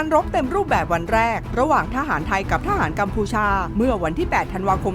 การรบเต็มรูปแบบวันแรก ระหว่างทหารไทยกับทหารกัมพูชา เมื่อวันที่ 8 ธันวาคม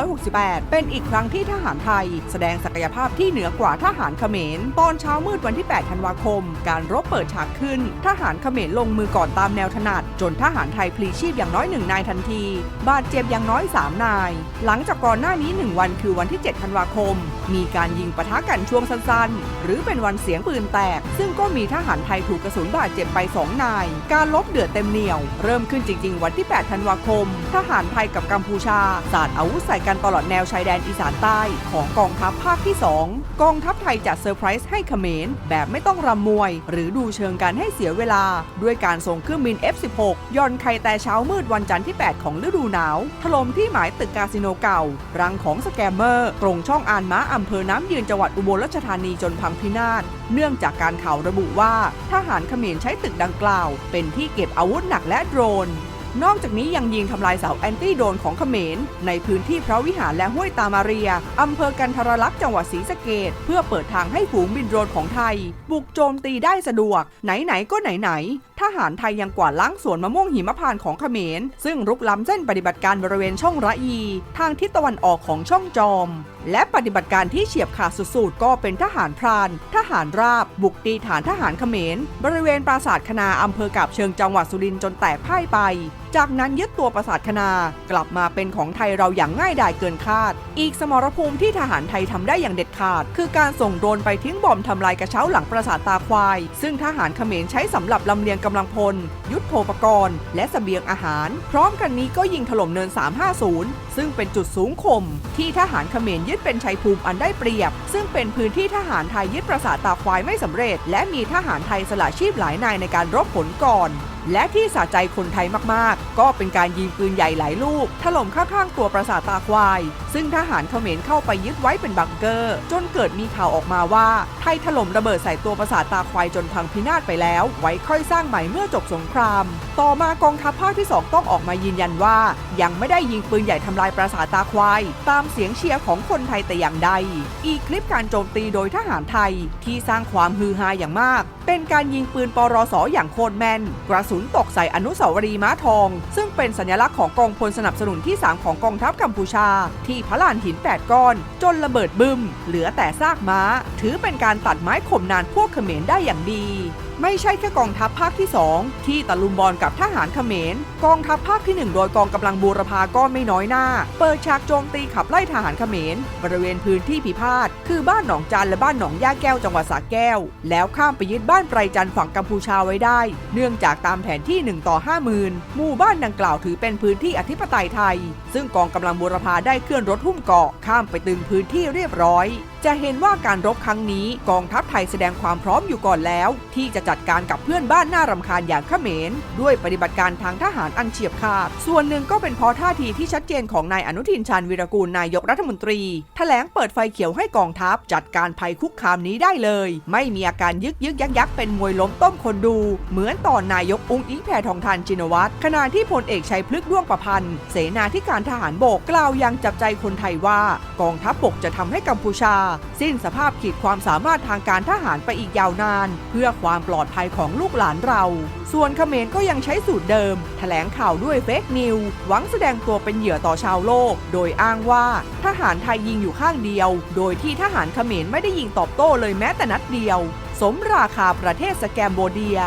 2568 เป็นอีกครั้งที่ทหารไทย แสดงศักยภาพที่เหนือกว่าทหารเขมร ตอนเช้ามืดวันที่ 8 ธันวาคม การรบเปิดฉากขึ้น ทหารเขมรลงมือก่อนตามแนวถนัด จนทหารไทยพลีชีพอย่างน้อยหนึ่งนายทันที บาดเจ็บอย่างน้อย 3 นาย หลังจากก่อนหน้านี้ 1 วันคือวันที่ 7 ธันวาคม มีการยิงปะทะกันช่วงสั้นๆ หรือเป็นวันเสียงปืนแตก ซึ่งก็มีทหารไทยถูกกระสุนบาดเจ็บไป 2 นายการลบเดือดเต็มเหนียว เริ่มขึ้นจริง ๆ วันที่ 8 ธันวาคม ทหารไทยกับกัมพูชา สาดอาวุธใส่กันตลอดแนวชายแดนอีสานใต้ ของกองทัพภาคที่ 2 กองทัพไทยจัดเซอร์ไพรส์ให้เขมร แบบไม่ต้องรำมวย หรือดูเชิงกันให้เสียเวลา ด้วยการส่งเครื่องบิน F16 ย่อนไข่แต่เช้ามืดวันจันทร์ที่ 8 ของฤดูหนาว ถล่มที่หมายตึกคาสิโนเก่า รังของสแกมเมอร์ ตรงช่องอานม้าอำเภอน้ำยืนจังหวัดอุบลราชธานีจนพังพินาศ เนื่องจากการข่าวระบุว่าทหารเขมรใช้ตึกดังกล่าว เป็นที่เก็บอาวุธหนักและโดรน นอกจากนี้ยังยิงทำลายเสาแอนตี้โดนของเขมร ในพื้นที่พระวิหารและห้วยตามาเรีย อำเภอกันทรลักษณ์จังหวัดศรีสะเกดเพื่อเปิดทางให้ฝูงบินโดรนของไทย บุกโจมตีได้สะดวก ไหน ๆ ก็ไหน ๆ ทหารไทยยังกวาดล้างสวนมะม่วงหิมพานต์ของเขมร ซึ่งรุกล้ำเส้นปฏิบัติการบริเวณช่องระอี ทางทิศตะวันออกของช่องจอม และปฏิบัติการที่เฉียบขาดสุดๆก็เป็นทหารพราน ทหารราบ บุกตีฐานทหารเขมร บริเวณปราสาทคณาอำเภอกาบเชิงจังหวัดสุรินทร์จนแตกพ่ายไป จากนั้นยึดตัวปราสาทคณากลับมาเป็นของไทยเราอย่างง่ายดายเกินคาด อีกสมรภูมิที่ทหารไทยทำได้อย่างเด็ดขาด คือการส่งโดรนไปทิ้งบอมทำลายกระเช้าหลังปราสาทตาควาย ซึ่งทหารเขมรใช้สำหรับลำเลียงกำลังพล ยุทโธปกรณ์ และสเสบียงอาหาร พร้อมกันนี้ก็ยิงถล่มเนิน 350 ซึ่งเป็นจุดสูงข่มที่ทหารเขมรยึดเป็นชัยภูมิอันได้เปรียบ ซึ่งเป็นพื้นที่ทหารไทยยึดปราสาทตาควายไม่สำเร็จ และมีทหารไทยสละชีพหลายนายในการรบผลก่อน และที่สะใจคนไทยมากๆ ก็เป็นการยิงปืนใหญ่หลายลูก ถล่มข้างๆ ตัวปราสาทตาควาย ซึ่งทหารเขมรเข้าไปยึดไว้เป็นบังเกอร์ จนเกิดมีข่าวออกมาว่า ไทยถล่มระเบิดใส่ตัวปราสาทตาควายจนพังพินาศไปแล้ว ไว้ค่อยสร้างใหม่เมื่อจบสงคราม ต่อมากองทัพภาคที่ 2 ต้องออกมายืนยันว่า ยังไม่ได้ยิงปืนใหญ่ทำลายปราสาทตาควาย ตามเสียงเชียร์ของคนไทยแต่อย่างใด อีกคลิปการโจมตีโดยทหารไทยที่สร้างความฮือฮาอย่างมาก เป็นการยิงปืนปรสอย่างโคตรแม่นกระสุนุนตกใส่อนุสาวรีย์ม้าทอง ซึ่งเป็นสัญลักษณ์ของกองพลสนับสนุนที่ 3 ของกองทัพกัมพูชา ที่พระลานหิน 8 ก้อน จนระเบิดบึมเหลือแต่ซากม้า ถือเป็นการตัดไม้ข่มนานพวกเขมรได้อย่างดี ไม่ใช่แค่กองทัพภาคที่ 2 ที่ตะลุมบอลกับทหารเขมร กองทัพภาคที่ 1 โดยกองกำลังบูรพาก็ไม่น้อยหน้า เปิดฉากโจมตีขับไล่ทหารเขมร บริเวณพื้นที่พิพาท คือบ้านหนองจันและบ้านหนองย่าแก้วจังหวัดสระแก้ว แล้วข้ามไปยึดบ้านไพรจันทร์ฝั่งกัมพูชาไว้ได้ เนื่องจากตามแผนที่ 1 ต่อ 50,000 หมู่บ้านดังกล่าวถือเป็นพื้นที่อธิปไตยไทย ซึ่งกองกำลังบูรพาได้เคลื่อนรถหุ้มเกาะข้ามไปตึงพื้นที่เรียบร้อย จะเห็นว่าการรบครั้งนี้กองทัพไทยแสดงความพร้อมอยู่ก่อนแล้ว ที่จะจัดการกับเพื่อนบ้านน่ารำคาญอย่างเขมร ด้วยปฏิบัติการทางทหารอันเฉียบขาด ส่วนหนึ่งก็เป็นเพราะท่าทีที่ชัดเจนของนายอนุทินชาญวีรกูลนายกรัฐมนตรีแถลงเปิดไฟเขียวให้กองทัพ จัดการภัยคุกคามนี้ได้เลย ไม่มีอาการยึกยึกยักยักเป็นมวยล้มต้มคนดู เหมือนตอนนายกอุ้งอิงแพทองทานจินวัตรขณะที่พลเอกชัยพฤกษ์ด้วงประพันธ์เสนาธิการทหารบกกล่าวยังจับใจคนไทยว่า กองทัพบกจะทำให้กัมพูชา สิ้นสภาพขีดความสามารถทางการทหารไปอีกยาวนาน เพื่อความปลอดภัยของลูกหลานเรา ส่วนเขมรก็ยังใช้สูตรเดิมแถลงข่าวด้วยเฟกนิวหวังแสดงตัวเป็นเหยื่อต่อชาวโลก โดยอ้างว่าทหารไทยยิงอยู่ข้างเดียว โดยที่ทหารเขมรไม่ได้ยิงตอบโต้เลยแม้แต่นัดเดียว สมราคาประเทศสแกมโบเดีย